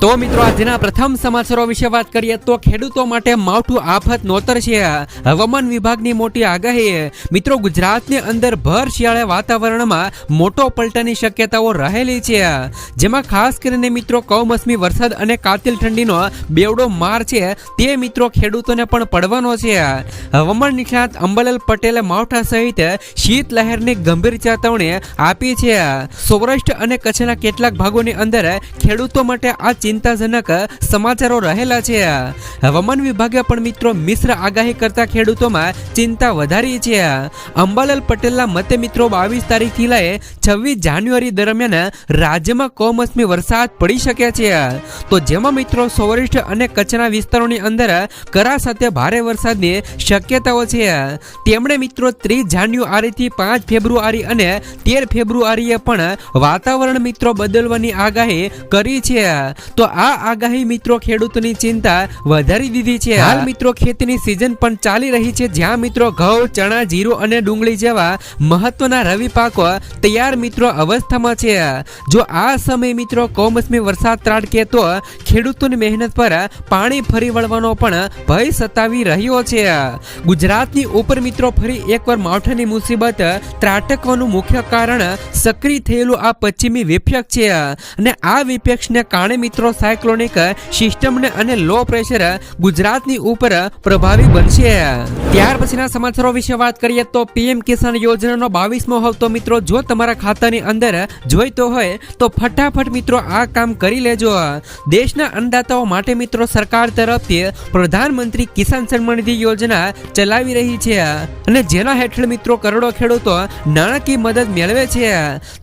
તો મિત્રો, આજના પ્રથમ સમાચારો વિશે વાત કરીએ તો ખેડૂતો માટે માવઠું આફત નોતર છે. હવામાન વિભાગની મોટી આગાહી. મિત્રો, ગુજરાતની અંદર ભર શિયાળે વાતાવરણમાં મોટો પલટાની શક્યતાઓ રહેલી છે. જેમાં ખાસ કરીને મિત્રો, કમોસમી વરસાદ અને કાતિલ ઠંડીનો બેવડો માર છે. તે મિત્રો ખેડૂતોને પણ પડવાનો છે. હવામાન નિષ્ણાત અંબાલાલ પટેલે માવઠા સહિત શીત લહેરની ગંભીર ચેતવણી આપી છે. સૌરાષ્ટ્ર અને કચ્છના કેટલાક ભાગોની અંદર ખેડૂતો માટે આ ચિંતાજનક સમાચારો રહેલા છે. હવામાન વિભાગે પણ મિત્રો મિશ્ર આગાહી કરતા ખેડૂતોમાં ચિંતા વધારી છે. અંબાલાલ પટેલના મતે મિત્રો બાવીસ તારીખથી લઈ છવ્વીસ જાન્યુઆરી દરમિયાન રાજ્યમાં કમોસમી વરસાદ પડી શકે છે. તો જેમાં મિત્રો સૌરાષ્ટ્ર અને કચ્છના વિસ્તારોની અંદર કરા સાથે ભારે વરસાદની શક્યતાઓ છે. તેમણે મિત્રો ત્રીસ જાન્યુઆરીથી પાંચ ફેબ્રુઆરી અને તેર ફેબ્રુઆરીએ પણ વાતાવરણ મિત્રો બદલવાની આગાહી કરી છે. તો આ આગાહી મિત્રો ખેડૂતોની ચિંતા વધારી દીધી છે. હાલ મિત્રો ખેતીની સિઝન પણ ચાલી રહી છે. જ્યાં મિત્રો ઘઉં, ચણા, જીરું અને ડુંગળી જેવા મહત્વના રવિ પાકો તૈયાર મિત્રો અવસ્થામાં છે. જો આ સમય મિત્રો કમોસમી વરસાદ ત્રાટકે તો ખેડૂતોની મહેનત પર પાણી ફરી વળવાનો પણ ભય સતાવી રહ્યો છે. ગુજરાતની ઉપર મિત્રો ફરી એકવાર માવઠાની મુસીબત ત્રાટકવાનું મુખ્ય કારણ સક્રિય થયેલું આ પશ્ચિમી વિપક્ષ છે. અને આ વિપક્ષને કારણે મિત્રો સાયક્લોનિક સિસ્ટમને અને લો પ્રેશર ગુજરાતની ઉપર પ્રભાવી બનશે. ત્યાર પછીના સમાચારો વિશે વાત કરીએ તો પીએમ કિસાન યોજનાનો બાવીસમો હપ્તો મિત્રો, જો તમારા ખાતાની અંદર જોઈતો હોય તો ફટાફટ મિત્રો આ કામ કરી લેજો. દેશના અન્નદાતાઓ માટે મિત્રો સરકાર તરફથી પ્રધાનમંત્રી કિસાન સન્માન નિધિ યોજના ચલાવી રહી છે અને જેના હેઠળ મિત્રો કરોડો ખેડૂતો નાણાકીય મદદ મેળવે છે.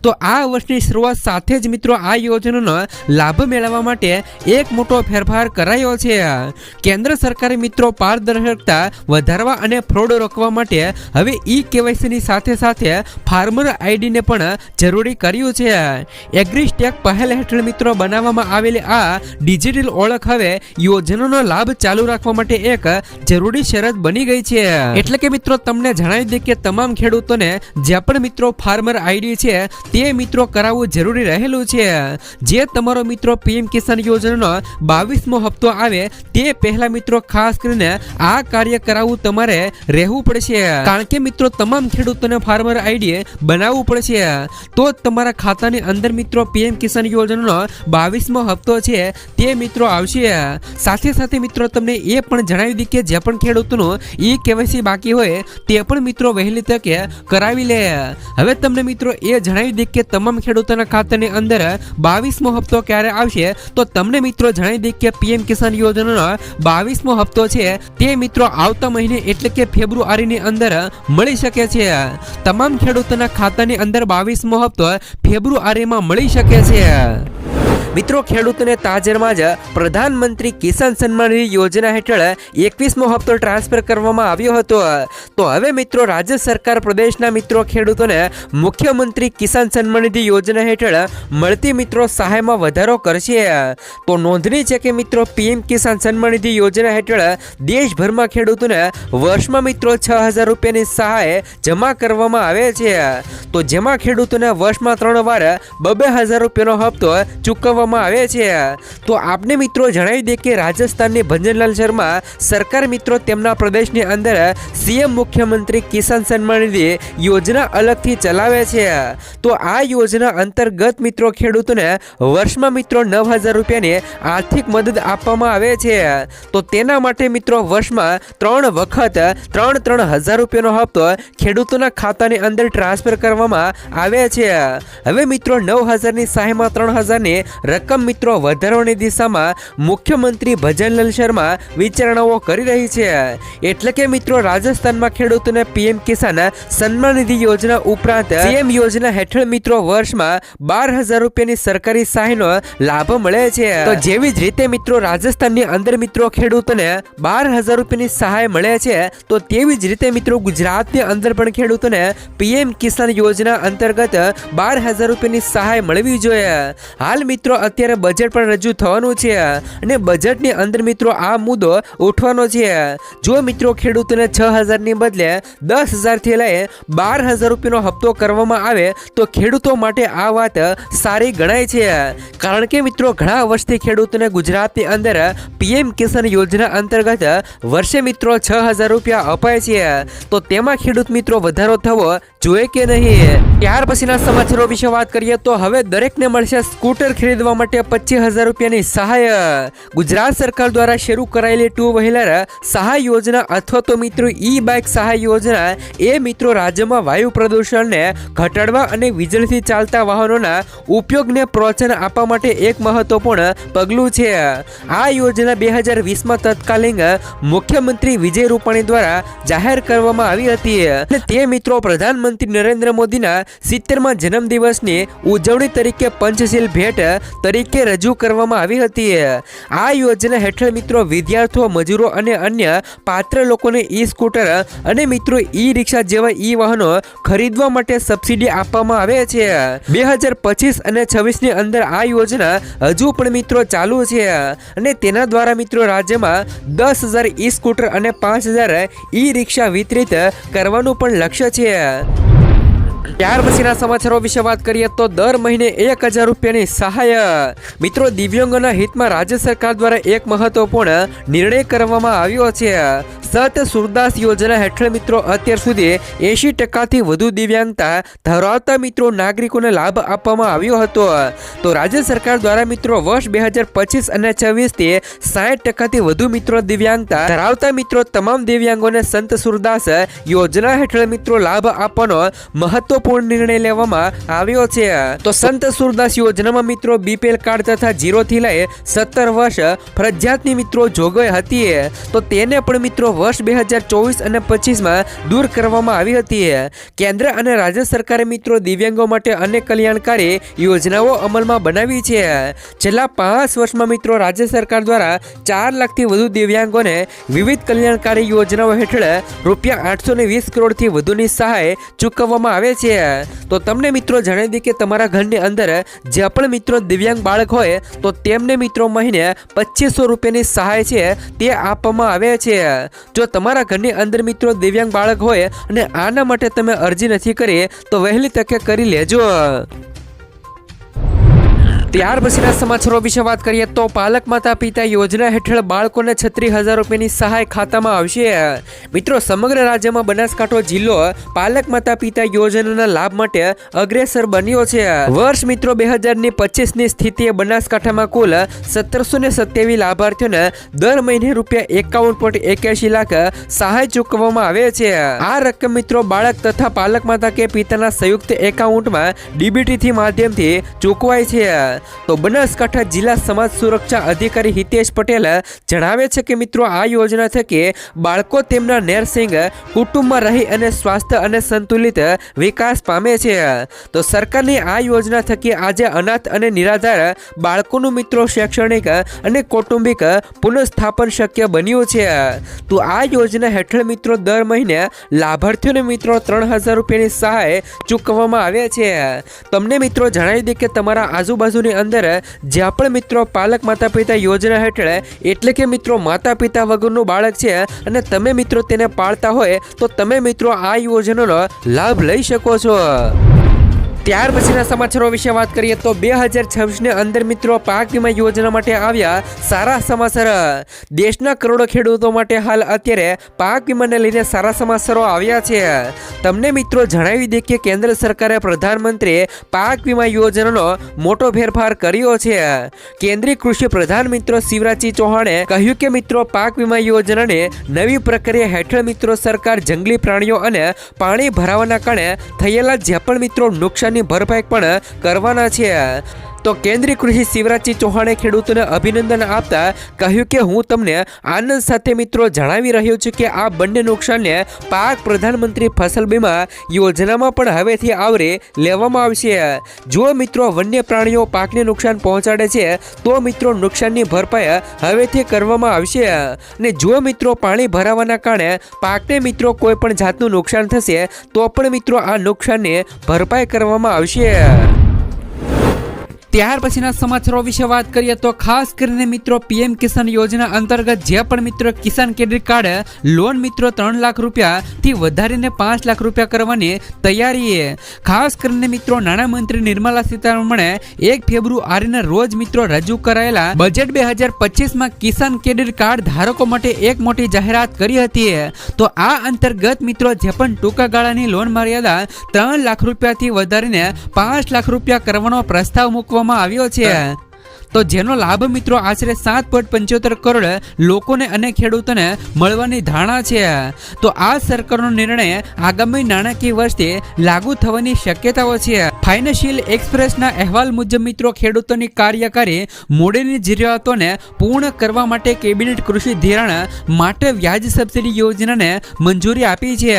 તો આ વર્ષની શરૂઆત સાથે જ મિત્રો આ યોજનાનો લાભ મેળવવા માટે એક મોટો ફેરફાર કરાયો છે. કેન્દ્ર સરકારે મિત્રો પારદર્શકતા વધારવા અને ફ્રોડ રોકવા માટે હવે ઈ કેવાયસીની સાથે સાથે ફાર્મર આઈડીને પણ જરૂરી કર્યું છે. એગ્રીસ્ટેક પહેલ હેઠળ મિત્રો બનાવવામાં આવેલી આ ડિજિટલ ઓળખ હવે યોજનાનો લાભ ચાલુ રાખવા માટે એક જરૂરી શરત બની ગઈ છે. એટલે કે મિત્રો તમને જણાવી દે કે તમામ ખેડૂતોને જે પણ મિત્રો ફાર્મર આઈડી છે, તે મિત્રો કરાવવું જરૂરી રહેલું છે. જે તમારો મિત્રો પીએમ કિસાન યોજનાનો બાવીસમો હપ્તો આવે તે પહેલા મિત્રો ખાસ કરીને આ કાર્ય કરાવવું તમારે રહેવું પડશે. કારણ કે મિત્રો તમામ ખેડૂતોને ફાર્મર આઈડી બનાવવું પડશે. તો તમારા ખાતાની અંદર મિત્રો પીએમ કિસાન યોજનાનો બાવીસમો હપ્તો છે તે મિત્રો આવશે. સાથે સાથે મિત્રો તમને એ પણ જણાવી દઈએ કે જે પણ ખેડૂતોનું ઈ કેવાયસી બાકી હોય તે પણ મિત્રો વહેલી તકે કરાવી લે. હવે તમને મિત્રો એ જણાવી દઈએ કે તમામ ખેડૂતોના ખાતાની અંદર બાવીસમો હપ્તો ક્યારે આવશે તો તમને મિત્રો જણાવી દઈએ કે પીએમ કિસાન યોજનાનો બાવીસમો હપ્તો છે. તે મિત્રો આવતા મહિને એટલે કે ફેબ્રુઆરીની અંદર મળી શકે છે. તમામ ખેડૂતોના ખાતાની અંદર બાવીસમો હપ્તો ફેબ્રુઆરીમાં મળી શકે છે. મિત્રો, ખેડૂતોને તાજેરમાં જ પ્રધાનમંત્રી કિસાન સન્માન યોજના હેઠળ એકવીસમો હપ્તો ટ્રાન્સફર કરવામાં આવ્યો હતો. તો હવે મિત્રો, રાજ્ય સરકાર, પ્રદેશના મિત્રો, ખેડૂતોને મુખ્યમંત્રી કિસાન સન્માન નિધિ યોજના હેઠળ મળતી મિત્રો સહાયમાં વધારો કરશે. તો નોંધની છે કે મિત્રો, પીએમ કિસાન સન્માન નિધિ યોજના હેઠળ દેશભરમાં ખેડૂતોને વર્ષમાં મિત્રો છ હજાર રૂપિયાની સહાય જમા કરવામાં આવે છે. તો જેમાં ખેડૂતોને વર્ષમાં ત્રણ વાર બબે હજાર રૂપિયાનો હપ્તો ચૂકવવામાં આવે છે. તો આપને મિત્રો જણાવી દે કે રાજસ્થાનની ભંજનલાલ શર્મા સરકાર મિત્રો તેમના પ્રદેશની અંદર સીએમ મુખ્યમંત્રી કિસાન સન્માન નિધિ યોજના અલગથી ચલાવે છે. તો આ યોજના અંતર્ગત મિત્રો ખેડૂતોને વર્ષમાં મિત્રો નવ હજાર રૂપિયાની આર્થિક મદદ આપવામાં આવે છે. તો તેના માટે મિત્રો વર્ષમાં ત્રણ વખત ત્રણ ત્રણ હજાર રૂપિયાનો હપ્તો ખેડૂતોના ખાતાની અંદર ટ્રાન્સફર કરવામાં આવે છે. હવે મિત્રો નવ હજારની સહાયમાં ત્રણ હજારની રકમ મિત્રો વધારવાની દિશામાં મુખ્યમંત્રી ભજનલાલ શર્મા વિચારણાઓ કરી રહી છે. એટલે કે મિત્રો રાજસ્થાનમાં ખેડૂતોને પીએમ કિસાન સન્માન નિધિ યોજના ઉપરાંત પીએમ યોજના હેઠળ મિત્રો વર્ષમાં બાર હજાર રૂપિયાની સરકારી સહાયનો લાભ મળે છે. તો જેવી જ રીતે મિત્રો રાજસ્થાનની અંદર મિત્રો ખેડૂતોને બાર હજાર રૂપિયાની સહાય મળે છે, તો તેવી જ રીતે મિત્રો ગુજરાતની અંદર પણ ખેડૂતોને પીએમ કિસાન યોજના અંતર્ગત બાર હજાર રૂપિયાની સહાય મળવી જોઈએ. હાલ મિત્રો અત્યારે બજેટ પણ રજૂ થવાનું છે અને બજેટની અંદર મિત્રો આ મુદ્દો ઉઠવાનો છે. જો મિત્રો ખેડૂતોને છ હજારની બદલે દસ હજારથી લઈ બાર હજાર રૂપિયાનો હપ્તો કરવામાં આવે તો ખેડૂતો માટે આ વાત સારી ગણાય છે. કારણ કે મિત્રો ઘણા વર્ષથી ખેડૂતોને ગુજરાતની અંદર પીએમ કિસાન યોજના અંતર્ગત વર્ષે મિત્રો છ હજાર રૂપિયા અપાય છે. તો તેમાં ખેડૂત મિત્રો વધારો થવો જોઈએ કે નહીં ત્યાર પછીના સમાચારો વિશે વાત કરીએ તો હવે દરેકને મળશે સ્કૂટર ખરીદવા માટે પચીસ હજાર રૂપિયાની સહાય. ગુજરાત સરકાર દ્વારા શરૂ કરાયેલી ટુ વ્હીલર સહાય યોજના અથવા તો મિત્રો ઈ બાઇક સહાય યોજના એ મિત્રો રાજ્યમાં વાયુ પ્રદૂષણને ઘટાડવા અને વીજળીથી ચાલતા વાહનોના ઉપયોગને પ્રોત્સાહન આપવા માટે એક મહત્વપૂર્ણ પગલું છે. આ યોજના બે હજાર વીસમાં તત્કાલીન મુખ્યમંત્રી વિજય રૂપાણી દ્વારા જાહેર કરવામાં આવી હતી. અને તે મિત્રો પ્રધાનમંત્રી નરેન્દ્ર મોદીના સિત્તેરમાં જન્મદિવસની ઉજવણી તરીકે પંચશીલ ભેટ તરીકે રજૂ કરવામાં આવી હતી. આ યોજના હેઠળ મિત્રો વિદ્યાર્થીઓ, મજૂરો અને અન્ય પાત્ર લોકોને ઈ સ્કૂટર અને મિત્રો ઈ રિક્ષા જેવા ઈ વાહનો ખરીદવા માટે સબસિડી આપવામાં આવે છે. બે હજાર પચીસ અને છવ્વીસની અંદર આ યોજના હજુ પણ મિત્રો ચાલુ છે અને તેના દ્વારા મિત્રો રાજ્યમાં દસ હજાર ઈ સ્કૂટર અને પાંચ હજાર ઈ રિક્ષા વિતરિત કરવાનું પણ લક્ષ્ય છે. Thank you. ત્યાર પછીના સમાચારો વિશે વાત કરીએ તો દર મહિને એક હજાર રૂપિયાની સહાય. મિત્રો, દિવ્યાંગોના હિતમાં રાજ્ય સરકાર દ્વારા એક મહત્વપૂર્ણ નિર્ણય કરવામાં આવ્યો છે. સત સુરદાસ યોજના હેઠળ મિત્રો, અત્યાર સુધી એંશી ટકાથી વધુ દિવ્યાંગતા ધરાવતા મિત્રો, નાગરિકોને લાભ આપવામાં આવ્યો હતો. તો રાજ્ય સરકાર દ્વારા મિત્રો, વર્ષ બે હજાર પચીસ અને છવ્વીસથી સાઠ ટકાથી વધુ મિત્રો દિવ્યાંગતા ધરાવતા મિત્રો, તમામ દિવ્યાંગોને સંત સુરદાસ યોજના હેઠળ મિત્રો લાભ આપવાનો મહત્વપૂર્ણ નિર્ણય લેવામાં આવ્યો છે. તો સંત સુરદાસ યોજનામાં મિત્રો બીપીએલ કાર્ડ તથા જીરોથી લઈ સત્તર વર્ષ ફરજિયાતની મિત્રો જોગવાઈ હતી. તો તેને પણ મિત્રો વર્ષ બે હજાર ચોવીસ અને પચીસમાં દૂર કરવામાં આવી હતી. કેન્દ્ર અને રાજ્ય સરકારે મિત્રો દિવ્યાંગો માટે અનેક કલ્યાણકારી યોજનાઓ અમલમાં બનાવી છે. છેલ્લા પાંચ વર્ષમાં મિત્રો રાજ્ય સરકાર દ્વારા ચાર લાખથી વધુ દિવ્યાંગોને વિવિધ કલ્યાણકારી યોજનાઓ હેઠળ રૂપિયા આઠસો વીસ કરોડથી વધુની સહાય ચૂકવવામાં આવે છે. તો તમને મિત્રો જણાવી દઈએ કે તમારા ઘરની અંદર જે પણ મિત્રો દિવ્યાંગ બાળક હોય, તો તેમને મિત્રો મહિને પચીસો રૂપિયાની સહાય છે, તે આપવામાં આવે છે. જો તમારા ઘરની અંદર મિત્રો દિવ્યાંગ બાળક હોય અને આના માટે તમે અરજી નથી કરી, તો વહેલી તકે કરી લેજો. ત્યાર પછીના સમાચારો વિશે વાત કરીએ તો પાલક માતા પિતા યોજના હેઠળ બાળકોને છત્રીસ હજાર રૂપિયાની સહાય ખાતામાં આવશે. મિત્રો, સમગ્ર રાજ્યમાં બનાસકાંઠો જિલ્લો પાલક માતા પિતા યોજનાના લાભ માટે અગ્રેસર બન્યો છે. વર્ષ મિત્રો બે હજારની પચીસની સ્થિતિએ બનાસકાંઠામાં કુલ સત્તરસો ને સત્યાવીસ લાભાર્થીઓને દર મહિને રૂપિયા એકાવન પોઈન્ટ એક્યાસી લાખ સહાય ચૂકવવામાં આવે છે. આ રકમ મિત્રો, બાળક તથા પાલક માતા કે પિતાના સંયુક્ત એકાઉન્ટમાં ડીબીટીથી માધ્યમથી ચૂકવાય છે. તો બનાસકાંઠા જિલ્લા સમાજ સુરક્ષા અધિકારી હિતેશ પટેલ જણાવે છે કે મિત્રો, આ યોજના થકી બાળકો તેમના નરસિંહ કુટુંબમાં રહી અને સ્વાસ્થ્ય અને સંતુલિત વિકાસ પામે છે. તો સરકારની આ યોજના થકી આજે અનાથ અને નિરાધાર બાળકોનું મિત્રો શૈક્ષણિક અને કૌટુંબિક પુનઃસ્થાપન શક્ય બન્યું છે. તો આ યોજના હેઠળ મિત્રો, દર મહિને લાભાર્થીઓને મિત્રો ત્રણ હજાર રૂપિયાની સહાય ચૂકવવામાં આવે છે. તમને મિત્રો જણાવી દે કે તમારા આજુબાજુની અંદર જ્યાં પણ મિત્રો પાલક માતા પિતા યોજના હેઠળ, એટલે કે મિત્રો માતા પિતા વગરનું બાળક છે અને તમે મિત્રો તેને પાળતા હોય, તો તમે મિત્રો આ યોજનાનો લાભ લઈ શકો છો. ત્યાર પછીના સમાચારો વિશે વાત કરીએ તો બે હજાર છવ્વીસને અંદર મિત્રો પાક વીમા યોજના માટે આવ્યા સારા સમાચાર. દેશના કરોડો ખેડૂતો માટે હાલ અત્યારે પાક વીમાને લઈને સારા સમાચારો આવ્યા છે. તમને મિત્રો જણાવી દે કે કેન્દ્ર સરકારે પ્રધાનમંત્રી પાક વીમા યોજનાનો મોટો ફેરફાર કર્યો છે. કેન્દ્રીય કૃષિ પ્રધાન મિત્રો શિવરાજસિંહ ચૌહાણે કહ્યું કે મિત્રો પાક વીમા યોજનાને નવી પ્રક્રિયા હેઠળ મિત્રો સરકાર જંગલી પ્રાણીઓ અને પાણી ભરાવાના કારણે થયેલા જે પણ મિત્રો નુકસાનની ભરપાઈ પણ કરવાના છે. તો કેન્દ્રીય કૃષિ શિવરાજસિંહ ચૌહાણે ખેડૂતોને અભિનંદન આપતા કહ્યું કે હું તમને આનંદ સાથે મિત્રો જણાવી રહ્યો છું કે આ બંને નુકસાનને પાક પ્રધાનમંત્રી ફસલ બીમા યોજનામાં પણ હવેથી આવરે લેવામાં આવશે. જો મિત્રો વન્ય પ્રાણીઓ પાકને નુકસાન પહોંચાડે છે, તો મિત્રો નુકસાનની ભરપાઈ હવેથી કરવામાં આવશે. અને જો મિત્રો પાણી ભરાવાના કારણે પાકને મિત્રો કોઈ પણ જાતનું નુકસાન થશે, તો પણ મિત્રો આ નુકસાનની ભરપાઈ કરવામાં આવશે. ત્યાર પછીના સમાચારો વિશે વાત કરીએ તો ખાસ કરીને મિત્રો પીએમ કિસાન યોજના અંતર્ગત જે પણ મિત્રો કિસાન ક્રેડિટ કાર્ડ, લોન મિત્રો ત્રણ લાખ રૂપિયાથી વધારીને પાંચ લાખ રૂપિયા કરવાની તૈયારી છે. ખાસ કરીને મિત્રો નાણામંત્રી નિર્મલા સીતારમણે એક ફેબ્રુઆરીના રોજ મિત્રો રજૂ કરાયેલા બજેટ બે હજાર પચીસમાં કિસાન ક્રેડિટ કાર્ડ ધારકો માટે એક મોટી જાહેરાત કરી હતી તો આ અંતર્ગત મિત્રો જે પણ ટૂંકા ગાળાની લોન મર્યાદા ત્રણ લાખ રૂપિયાથી વધારીને પાંચ લાખ રૂપિયા કરવાનો પ્રસ્તાવ મૂકવામાં આવ્યો છે તો જેનો લાભ મિત્રો આશરે સાત પોઈન્ટ પંચોતેર કરોડ લોકોને અને ખેડૂતોને મળવાની ધારણા છે. તો આ સરકારનો નિર્ણય આગામી નાણાકીય વર્ષથી લાગુ થવાની શક્યતાઓ છે. ફાઇનાન્શિયલ એક્સપ્રેસના અહેવાલ મુજબ મિત્રો ખેડૂતોની કાર્યકારી મૂડીની જરૂરિયાતોને પૂર્ણ કરવા માટે કેબિનેટ કૃષિ ધિરાણ માટે વ્યાજ સબસિડી યોજનાને મંજૂરી આપી છે.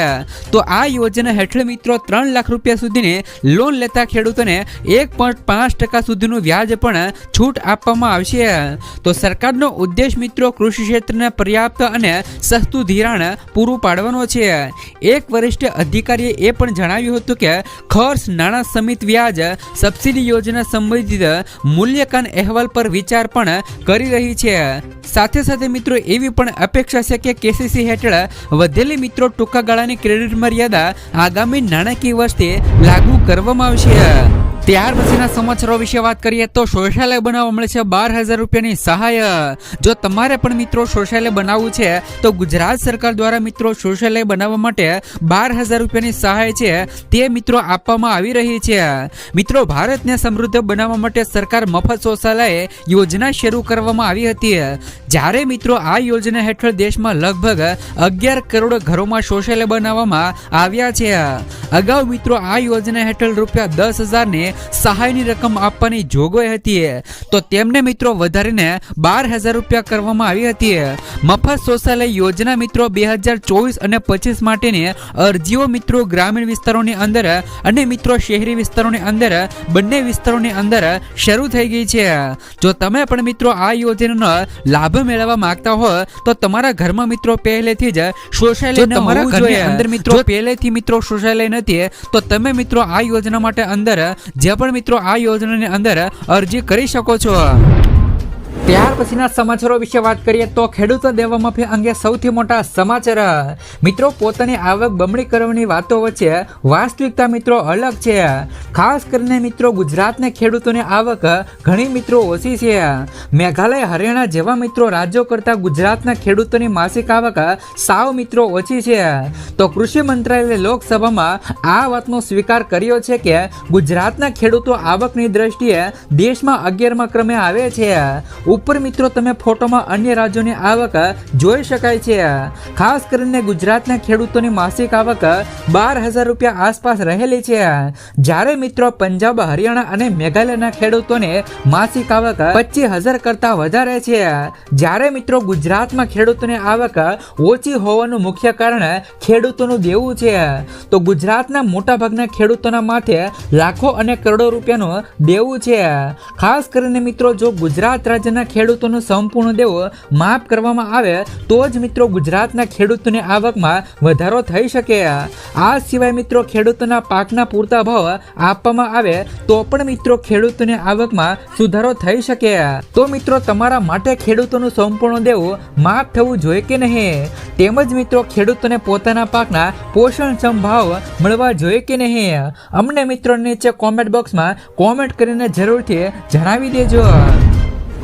તો આ યોજના હેઠળ મિત્રો ત્રણ લાખ રૂપિયા સુધીની લોન લેતા ખેડૂતોને એક પોઈન્ટ પાંચ ટકા સુધીનું વ્યાજ પણ છૂટ આપવામાં આવશે. તો સરકારનો ઉદ્દેશ મિત્રો કૃષિ ક્ષેત્રને પર્યાપ્ત અને સસ્તું ધિરાણ પૂરું પાડવાનો છે. એક વરિષ્ઠ અધિકારીએ એ પણ જણાવ્યું હતું કે, ખર્ચ નાણાં સમિત વ્યાજ સબસિડી યોજના સંબંધિત મૂલ્યાંકન અહેવાલ પર વિચાર પણ કરી રહી છે. સાથે સાથે મિત્રો એવી પણ અપેક્ષા છે કે કેસીસી હેઠળ વધેલી મિત્રો ટૂંકા ગાળાની ક્રેડિટ મર્યાદા આગામી નાણાકીય વર્ષથી લાગુ કરવામાં આવશે. ત્યાર પછીના સમાચારો વિશે વાત કરીએ તો શૌચાલય બનાવવા મળે છે બાર હજાર રૂપિયાની સહાય. જો તમારે પણ મિત્રો શૌચાલય બનાવવું છે, તો ગુજરાત સરકાર દ્વારા મિત્રો શૌચાલય બનાવવા માટે બાર હજાર રૂપિયાની સહાય છે, તે મિત્રો આપવામાં આવી રહી છે. મિત્રો, ભારતને સમૃદ્ધ બનાવવા માટે સરકાર મફત શૌચાલય યોજના શરૂ કરવામાં આવી હતી. જ્યારે મિત્રો આ યોજના હેઠળ દેશમાં લગભગ અગિયાર કરોડ ઘરોમાં શૌચાલય બનાવવામાં આવ્યા છે. અગાઉ મિત્રો આ યોજના હેઠળ રૂપિયા દસ હજારની સહાયની રકમ આપવાની જોગવાઈ હતી. તો તેમને મિત્રો વધારીને બાર હજાર રૂપિયા કરવામાં આવી હતી. મફત શૌચાલય યોજના મિત્રો બે હજાર ચોવીસ અને પચીસ માટેની અરજીઓ મિત્રો ગ્રામીણ વિસ્તારોની અંદર અને મિત્રો શહેરી વિસ્તારોની અંદર બંને વિસ્તારોની અંદર શરૂ થઈ ગઈ છે. જો તમે પણ મિત્રો આ યોજનાનો લાભ મેળવવા માંગતા હો તો તમારા ઘરમાં મિત્રો પહેલેથી જ શૌચાલય તમારા ઘરની અંદર મિત્રો પહેલેથી મિત્રો શૌચાલય નથી તો તમે મિત્રો આ યોજના માટે અંદર જે પણ મિત્રો આ યોજનાની અંદર અરજી કરી શકો છો. ત્યાર પછીના સમાચારો વિશે વાત કરીએ તો ખેડૂતો દેવા માફી અંગે સૌથી મોટા સમાચાર. મિત્રો, પોતાની આવક બમણી કરવાની વાતો વચ્ચે વાસ્તવિકતા મિત્રો અલગ છે. ખાસ કરીને મિત્રો, ગુજરાતને ખેડૂતોની આવક ઘણી મિત્રો ઓછી છે. મેઘાલય, હરિયાણા જેવા મિત્રો રાજ્યો કરતાં ગુજરાતના ખેડૂતોની માસિક આવક સાવ મિત્રો ઓછી છે. તો કૃષિ મંત્રાલયે લોકસભામાં આ વાતનો સ્વીકાર કર્યો છે કે ગુજરાતના ખેડૂતો આવકની દ્રષ્ટિએ દેશમાં અગિયારમા ક્રમે આવે છે. ઉપર મિત્રો તમે ફોટોમાં અન્ય રાજ્યોની આવક જોઈ શકાય છે. ખાસ કરીને ગુજરાતના ખેડૂતોની માસિક આવક બાર હજાર રૂપિયા આસપાસ રહેલી છે. જ્યારે મિત્રો પંજાબ, હરિયાણા અને મેઘાલયના ખેડૂતોને માસિક આવક પચીસ હજાર કરતા વધારે છે. જ્યારે મિત્રો ગુજરાતમાં ખેડૂતોની આવક ઓછી હોવાનું મુખ્ય કારણ ખેડૂતોનું દેવું છે. તો ગુજરાતના મોટાભાગના ખેડૂતોના માથે લાખો અને કરોડો રૂપિયાનું દેવું છે. ખાસ કરીને મિત્રો જો ગુજરાત રાજ્યના ખેડૂતોનું સંપૂર્ણ દેવું માફ કરવામાં આવે, તો જ મિત્રો ગુજરાતના ખેડૂતોની આવકમાં વધારો થઈ શકે. આ સિવાય મિત્રો ખેડૂતોના પાકના પૂરતા ભાવ આપવામાં આવે, તો પણ મિત્રો ખેડૂતોની આવકમાં સુધારો થઈ શકે. તો મિત્રો તમારા માટે ખેડૂતોનું સંપૂર્ણ દેવું માફ થવું જોઈએ કે નહીં? તેમજ મિત્રો ખેડૂતોને પોતાના પાકના પોષણક્ષમ ભાવ મળવા જોઈએ કે નહીં? અમને મિત્રો નીચે કોમેન્ટ બોક્સમાં કોમેન્ટ કરીને જરૂરથી જણાવી દેજો.